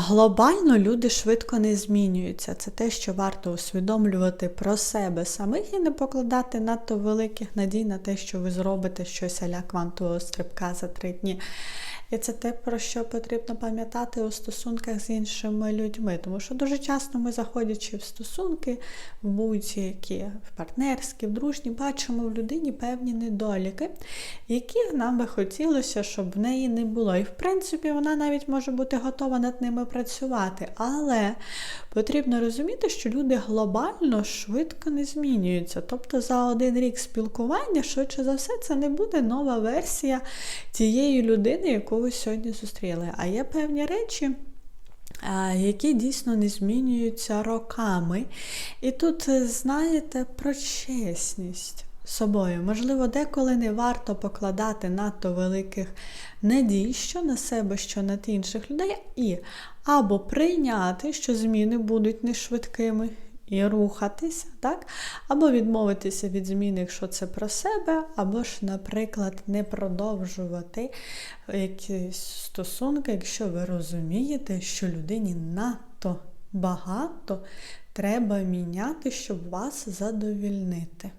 Глобально люди швидко не змінюються. Це те, що варто усвідомлювати про себе самих і не покладати надто великих надій на те, що ви зробите щось аля квантового стрибка за три дні. І це те, про що потрібно пам'ятати у стосунках з іншими людьми. Тому що дуже часто ми, заходячи в стосунки, в будь-які в партнерські, в дружні, бачимо в людині певні недоліки, яких нам би хотілося, щоб в неї не було. І в принципі, вона навіть може бути готова над ними працювати. Але потрібно розуміти, що люди глобально швидко не змінюються. Тобто за один рік спілкування, швидше за все, це не буде нова версія тієї людини, яку ви сьогодні зустріли. А є певні речі. Які дійсно не змінюються роками. І тут, е, знаєте, про чесність собою. Можливо, деколи не варто покладати надто великих надій, що на себе, що на інших людей, і або прийняти, що зміни будуть не швидкими. І рухатися, так? Або відмовитися від змін, якщо це про себе, або ж, наприклад, не продовжувати якісь стосунки, якщо ви розумієте, що людині надто багато треба міняти, щоб вас задовільнити.